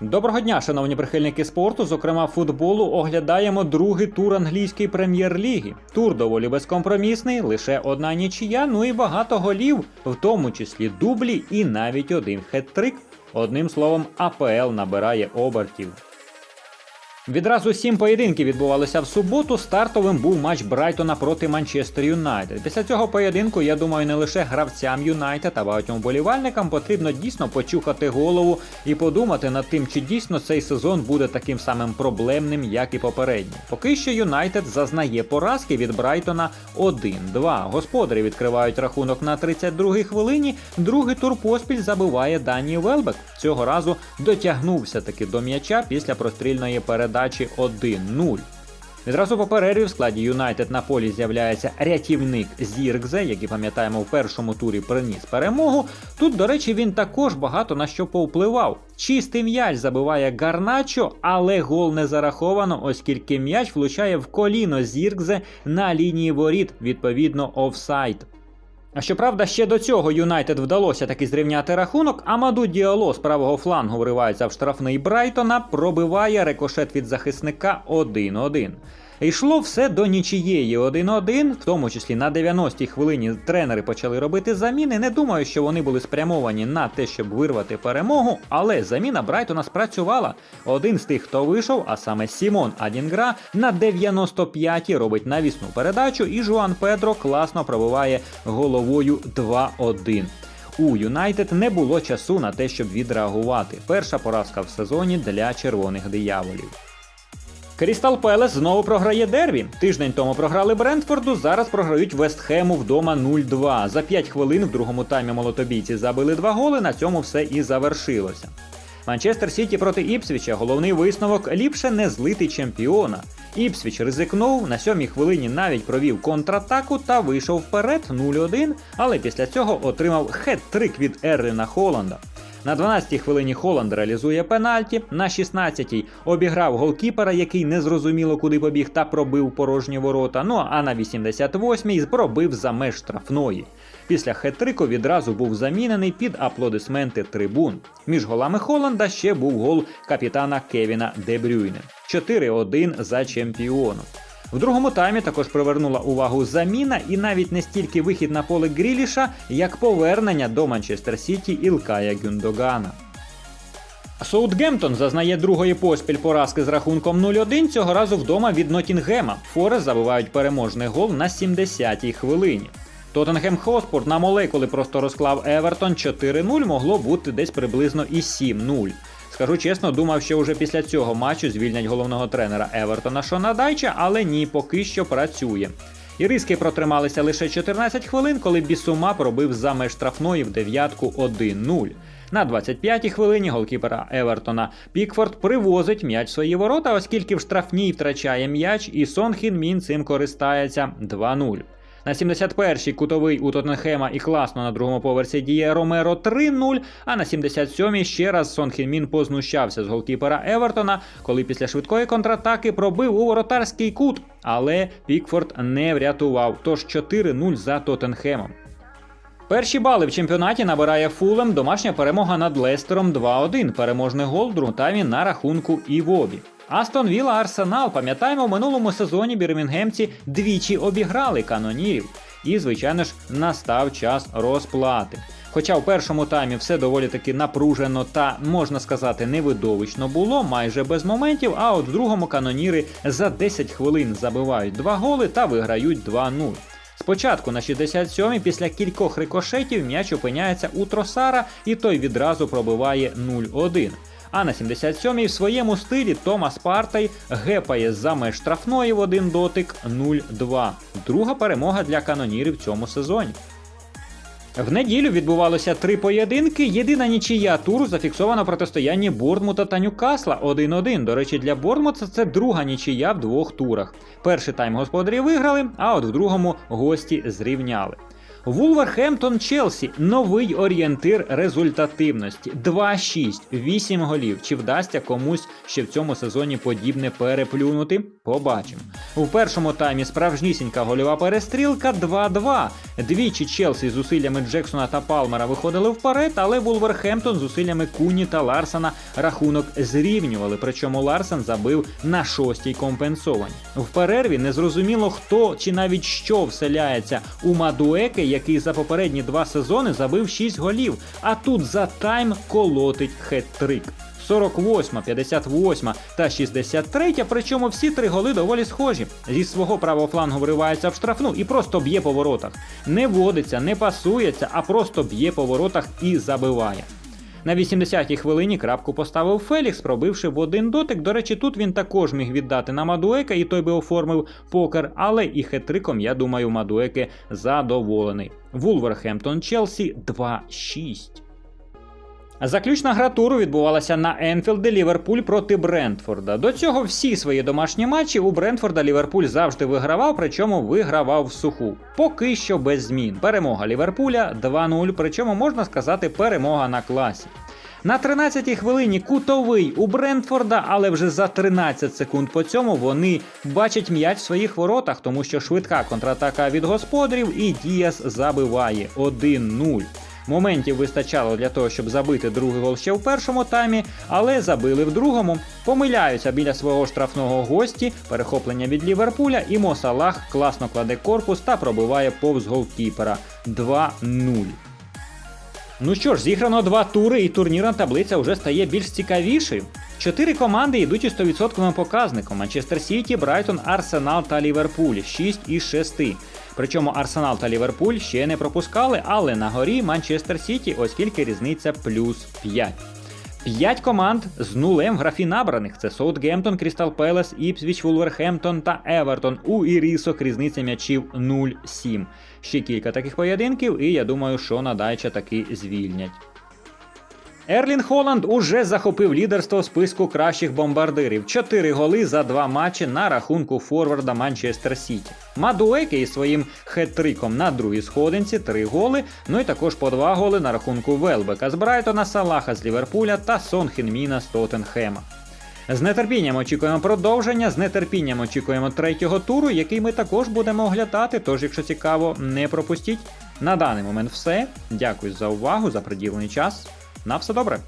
Доброго дня, шановні прихильники спорту, зокрема футболу, оглядаємо другий тур англійської прем'єр-ліги. Тур доволі безкомпромісний, лише одна нічия, ну і багато голів, в тому числі дублі і навіть один хет-трик. Одним словом, АПЛ набирає обертів. Відразу сім поєдинків відбувалися в суботу. Стартовим був матч Брайтона проти Манчестер Юнайтед. Після цього поєдинку, я думаю, не лише гравцям Юнайтед, а багатьом болівальникам потрібно дійсно почухати голову і подумати над тим, чи дійсно цей сезон буде таким самим проблемним, як і попередній. Поки що Юнайтед зазнає поразки від Брайтона 1-2. Господарі відкривають рахунок на 32-й хвилині. Другий тур поспіль забиває Дані Велбек. Цього разу дотягнувся таки до м'яча після прострільної передачі 1-0. Відразу по в складі Юнайтед на полі з'являється рятівник Зіркзе, який пам'ятаємо в першому турі приніс перемогу. Тут, до речі, він також багато на що повпливав. Чистий м'яч забиває Гарначо, але гол не зараховано, оскільки м'яч влучає в коліно Зіркзе на лінії воріт, відповідно, офсайд. Щоправда, ще до цього Юнайтед вдалося таки зрівняти рахунок. Амаду Діало з правого флангу вривається в штрафний Брайтона, пробиває рикошет від захисника 1-1. Йшло все до нічієї 1-1, в тому числі на 90-й хвилині тренери почали робити заміни. Не думаю, що вони були спрямовані на те, щоб вирвати перемогу, але заміна Брайтона спрацювала. Один з тих, хто вийшов, а саме Сімон Адінгра, на 95-й робить навісну передачу, і Жуан Педро класно пробиває головою 2-1. У Юнайтед не було часу на те, щоб відреагувати. Перша поразка в сезоні для червоних дияволів. Крістал Пелес знову програє дербі. Тиждень тому програли Брентфорду, зараз програють Вестхему вдома 0-2. За 5 хвилин в другому таймі молотобійці забили два голи, на цьому все і завершилося. Манчестер Сіті проти Іпсвіча головний висновок ліпше не злити чемпіона. Іпсвіч ризикнув, на сьомій хвилині навіть провів контратаку та вийшов вперед 0-1, але після цього отримав хет-трик від Ерліна Холланда. На 12-й хвилині Холланд реалізує пенальті. На 16-й обіграв голкіпера, який незрозуміло куди побіг та пробив порожні ворота. Ну а на 88-й пробив за меж штрафної. Після хет-трику відразу був замінений під аплодисменти трибун. Між голами Холланда ще був гол капітана Кевіна Дебрюйне. 4-1 за чемпіоном. В другому таймі також привернула увагу заміна і навіть не стільки вихід на поле Гріліша, як повернення до Манчестер Сіті Ілкая Гюндогана. Соутгемптон зазнає другої поспіль поразки з рахунком 0-1, цього разу вдома від Нотінгема. Форест забивають переможний гол на 70-й хвилині. Тоттенхем Хоспорт на молекули просто розклав Евертон 4-0, могло бути десь приблизно і 7-0. Скажу чесно, думав, що вже після цього матчу звільнять головного тренера Евертона Шона Дайча, але ні, поки що працює. Іриски протрималися лише 14 хвилин, коли Бісума пробив за меж штрафної в дев'ятку 1-0. На 25-й хвилині голкіпера Евертона Пікфорд привозить м'яч в свої ворота, оскільки в штрафній втрачає м'яч, і Сон Хін Мін цим користається 2-0. На 71-й кутовий у Тоттенхема і класно на другому поверсі діє Ромеро 3-0, а на 77-й ще раз Сон Хін познущався з голкіпера Евертона, коли після швидкої контратаки пробив у воротарський кут, але Пікфорд не врятував, тож 4-0 за Тоттенхемом. Перші бали в чемпіонаті набирає Фулем, домашня перемога над Лестером 2-1, переможний гол таймі на рахунку Івобі. Астон Вілла Арсенал, пам'ятаємо, в минулому сезоні бірмінгемці двічі обіграли канонірів. І, звичайно ж, настав час розплати. Хоча в першому таймі все доволі таки напружено та, можна сказати, невидовищно було, майже без моментів, а от в другому каноніри за 10 хвилин забивають два голи та виграють 2-0. Спочатку на 67-й після кількох рикошетів м'яч опиняється у Тросара, і той відразу пробиває 0-1. А на 77-й в своєму стилі Томас Партай гепає за меж штрафної в один дотик 0-2. Друга перемога для канонірів в цьому сезоні. В неділю відбувалося три поєдинки. Єдина нічия туру зафіксовано протистояння Борнмута та Ньюкасла 1-1. До речі, для Борнмута це друга нічия в двох турах. Перший тайм господарі виграли, а от в другому гості зрівняли. Вулверхемптон Челсі новий орієнтир результативності. 2-6, 8 голів. Чи вдасться комусь ще в цьому сезоні подібне переплюнути? Побачимо. У першому таймі справжнісінька гольова перестрілка 2-2. Двічі Челсі з зусиллями Джексона та Палмера виходили вперед, але Вулверхемптон з зусиллями Куні та Ларсена рахунок зрівнювали. Причому Ларсен забив на шостій компенсованій. В перерві незрозуміло хто чи навіть що вселяється у Мадуеке, який за попередні два сезони забив 6 голів, а тут за тайм колотить хет-трик. 48, 58 та 63, причому всі три голи доволі схожі. Зі свого правого флангу вривається в штрафну і просто б'є по воротах. Не водиться, не пасується, а просто б'є по воротах і забиває. На 80-й хвилині крапку поставив Фелікс, пробивши в один дотик. До речі, тут він також міг віддати на Мадуека, і той би оформив покер, але і хетриком, я думаю, Мадуеке задоволений. Вулверхемптон Челсі 2-6. Заключна гра туру відбувалася на Енфілді Ліверпуль проти Брентфорда. До цього всі свої домашні матчі у Брентфорда Ліверпуль завжди вигравав, причому вигравав в суху. Поки що без змін. Перемога Ліверпуля 2-0, причому можна сказати перемога на класі. На 13-й хвилині кутовий у Брентфорда, але вже за 13 секунд по цьому вони бачать м'яч в своїх воротах, тому що швидка контратака від господарів і Діас забиває 1-0. Моментів вистачало для того, щоб забити другий гол ще в першому таймі, але забили в другому. Помиляються біля свого штрафного гості, перехоплення від Ліверпуля, і Мосалах класно кладе корпус та пробиває повз голкіпера 2-0. Ну що ж, зіграно два тури, і турнірна таблиця вже стає більш цікавішою. Чотири команди йдуть із 100% показником: Манчестер Сіті, Брайтон, Арсенал та Ліверпуль 6 із 6. Причому Арсенал та Ліверпуль ще не пропускали, але на горі Манчестер Сіті, оскільки різниця плюс 5. П'ять команд з нулем в графі набраних: це Саутгемптон, Крістал Пелес, Іпсвіч, Вулверхемптон та Евертон. У Ірісок різниця м'ячів 0-7. Ще кілька таких поєдинків, і я думаю, що надайча таки звільнять. Ерлін Холланд уже захопив лідерство списку кращих бомбардирів. Чотири голи за два матчі на рахунку форварда Манчестер Сіті. Мадуеке із своїм хет-триком на другій сходинці три голи. Ну і також по два голи на рахунку Велбека з Брайтона, Салаха з Ліверпуля та Сон Хінміна з Тоттенхема. З нетерпінням очікуємо продовження, з нетерпінням очікуємо третього туру, який ми також будемо оглядати. Тож, якщо цікаво, не пропустіть. На даний момент все. Дякую за увагу, за приділений час. На все добре.